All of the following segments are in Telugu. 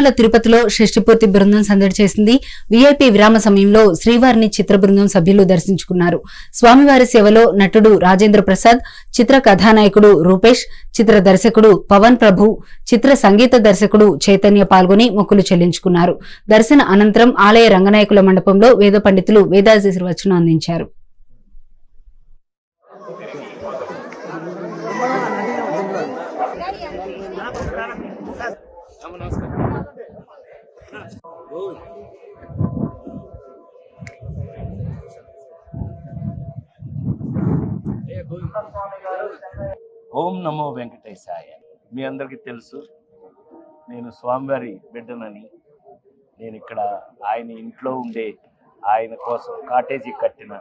తిరుమల తిరుపతిలో షష్టిపూర్తి బృందం సందడి చేసింది. వీఐపీ విరామ సమయంలో శ్రీవారిని చిత్ర బృందం సభ్యులు దర్శించుకున్నారు. స్వామివారి సేవలో నటుడు రాజేంద్ర ప్రసాద్ చిత్ర కథానాయకుడు రూపేష్ చిత్ర దర్శకుడు పవన్ ప్రభు చిత్ర సంగీత దర్శకుడు చైతన్య పాల్గొని మొక్కులు చెల్లించుకున్నారు. దర్శన అనంతరం ఆలయ రంగనాయకుల మండపంలో వేద పండితులు వేదాశీర్వచనం అందించారు. ఓం నమో వెంకటేశాయ. మీ అందరికీ తెలుసు నేను స్వామివారి బిడ్డనని. నేను ఇక్కడ ఆయన ఇంట్లో ఉండే ఆయన కోసం కాటేజీ కట్టిన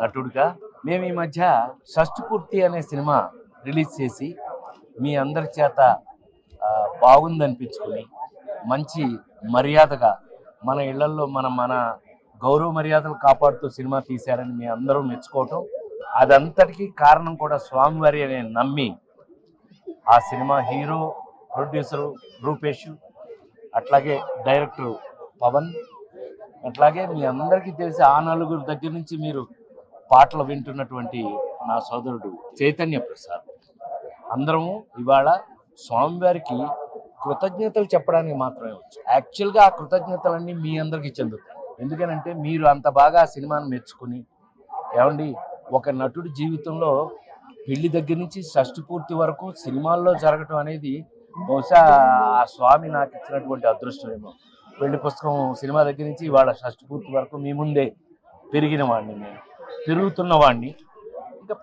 నటుడిగా. మేము ఈ మధ్య షష్ఠపూర్తి అనే సినిమా రిలీజ్ చేసి మీ అందరి చేత బాగుందనిపించుకుని మంచి మర్యాదగా మన ఇళ్ళల్లో మన మన గౌరవ మర్యాదలు కాపాడుతూ సినిమా తీశారని మీ అందరూ మెచ్చుకోవటం అదంతటికీ కారణం కూడా స్వామివారి అనే నమ్మి ఆ సినిమా హీరో ప్రొడ్యూసరు రూపేష్ అట్లాగే డైరెక్టర్ పవన్ అట్లాగే మీ అందరికీ తెలిసి ఆ నలుగురు దగ్గర నుంచి మీరు పాటలు వింటున్నటువంటి నా సోదరుడు చైతన్య ప్రసాద్. అందరము ఇవాళ స్వామివారికి కృతజ్ఞతలు చెప్పడానికి మాత్రమే వచ్చు. యాక్చువల్గా ఆ కృతజ్ఞతలన్నీ మీ అందరికీ చెందుతాయి. ఎందుకనంటే మీరు అంత బాగా ఆ సినిమాను మెచ్చుకుని ఏమండి ఒక నటుడి జీవితంలో పెళ్ళి దగ్గర నుంచి షష్టి పూర్తి వరకు సినిమాల్లో జరగటం అనేది బహుశా ఆ స్వామి నాకు ఇచ్చినటువంటి అదృష్టమేమో పెళ్ళి పుస్తకం సినిమా దగ్గర నుంచి వాళ్ళ షష్టి పూర్తి వరకు మీ ముందే పెరిగిన వాడిని నేను. పెరుగుతున్న వాడిని. ఇంకా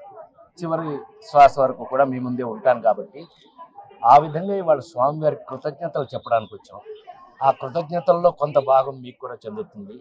చివరి శ్వాస వరకు కూడా మీ ముందే ఉంటాను కాబట్టి ఆ విధంగా ఇవాళ స్వామివారికి కృతజ్ఞతలు చెప్పడానికి వచ్చాం ఆ కృతజ్ఞతల్లో కొంత భాగం మీకు కూడా చెందుతుంది.